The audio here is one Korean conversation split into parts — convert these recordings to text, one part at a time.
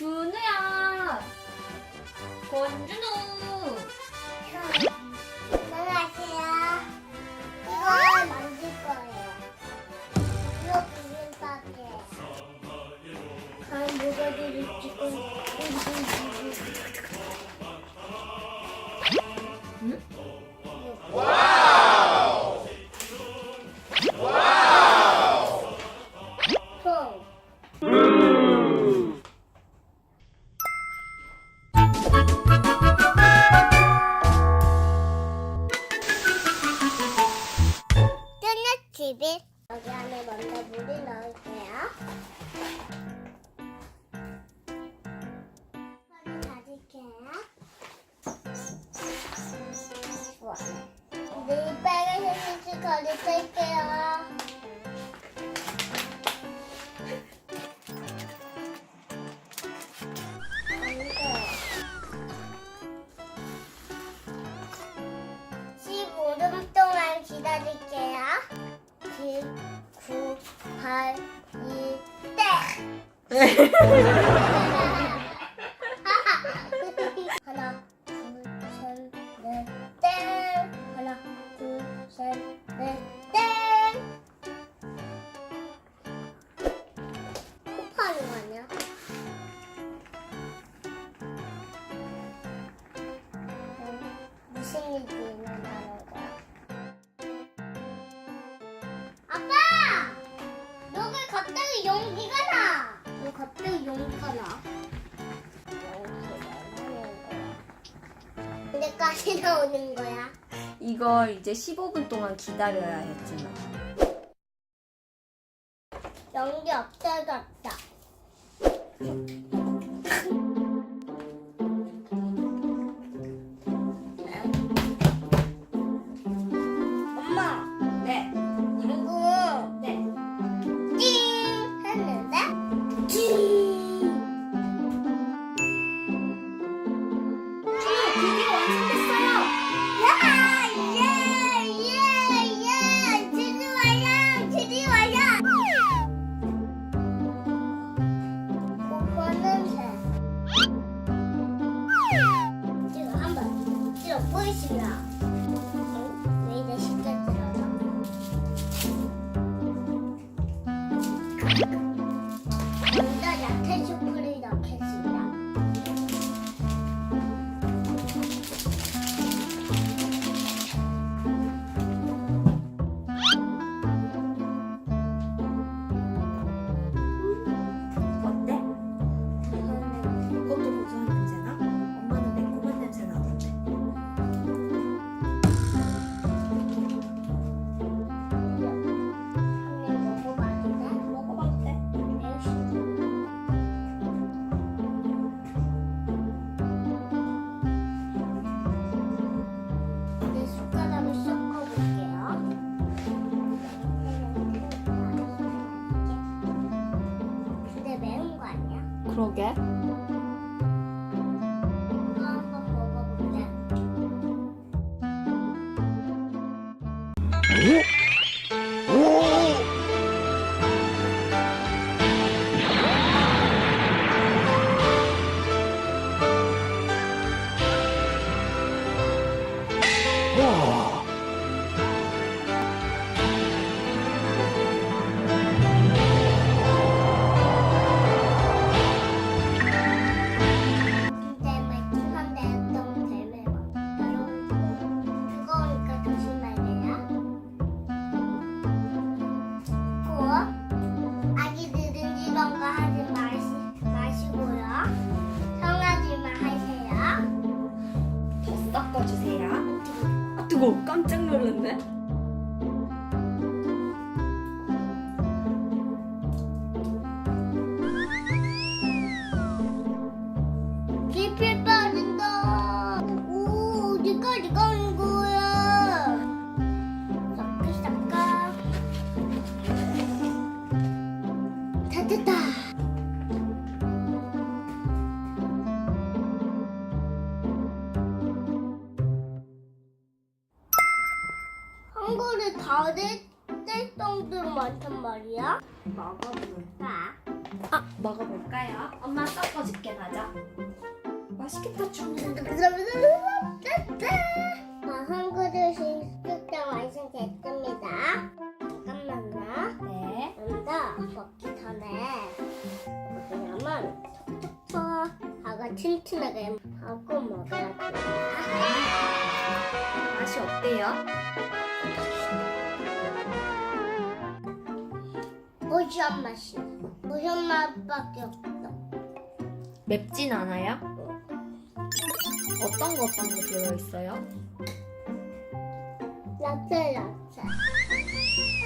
준우야 권준우 안녕하세요. 이거 만질 거예요. 이거 비빔밥이에요. 난 뭐가 제일 찍고 먼저 물이 넣을게요. 하나, 둘, 셋, 넷, 땡. 하나, 둘, 셋, 넷, 땡. 호파하는 거 아니야? 무슨 일이야? 언제까지 나오는 거야? 이걸 이제 15분 동안 기다려야 했지만 연기 없어졌다. 그러 게. 와! 저거 깜짝 놀랐네. 깊이 빠진다. 오, 니가 니가 똥고를 다들 땡똥들 많단 말이야. 먹어볼까? 아, 먹어볼까요? 엄마 섞어줄게, 맞아. 맛있겠다, 주문인데. 한 그릇씩 쭉쭉 완성됐습니다. 잠깐만요. 네. 좀 더 먹기 전에 그러면 톡톡톡 하고 튼튼하게 하고 먹어야지. 맛이 어때요? 무시한 맛이. 무시한 맛밖에 없어. 맵진 않아요? 어떤 거 어떤 거 들어있어요? 야채 야채.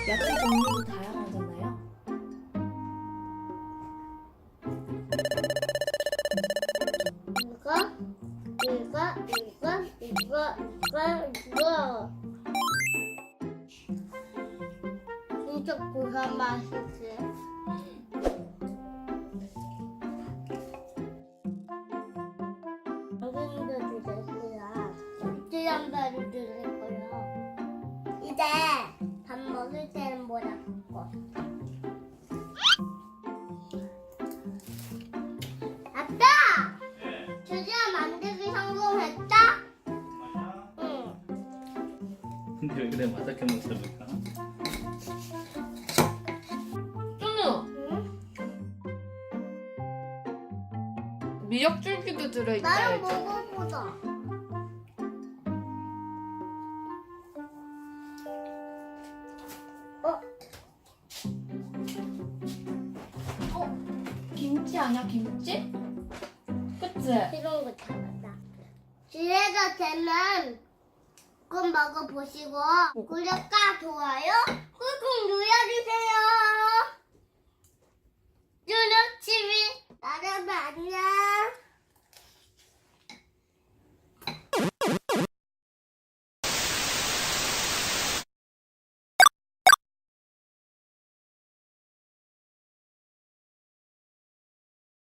야채 종류도 다 진짜 무시한 맛이지. 당근도 드렸어요. 찌한 발을 드릴 거요. 이제 밥 먹을 때는 뭐라 갖고. 아빠! 드디어 만들기 성공했다? 응. 근데 왜 그래 맛있게 먹어볼까? 미역줄기도 들어있다. 나랑 먹어보자. 어? 김치 아니야 김치? 그치? 이런 거 잡았다. 기회가 되면 꼭 먹어보시고 구독과 좋아요 꾹꾹 눌러주세요. 누누TV 여러분 안녕.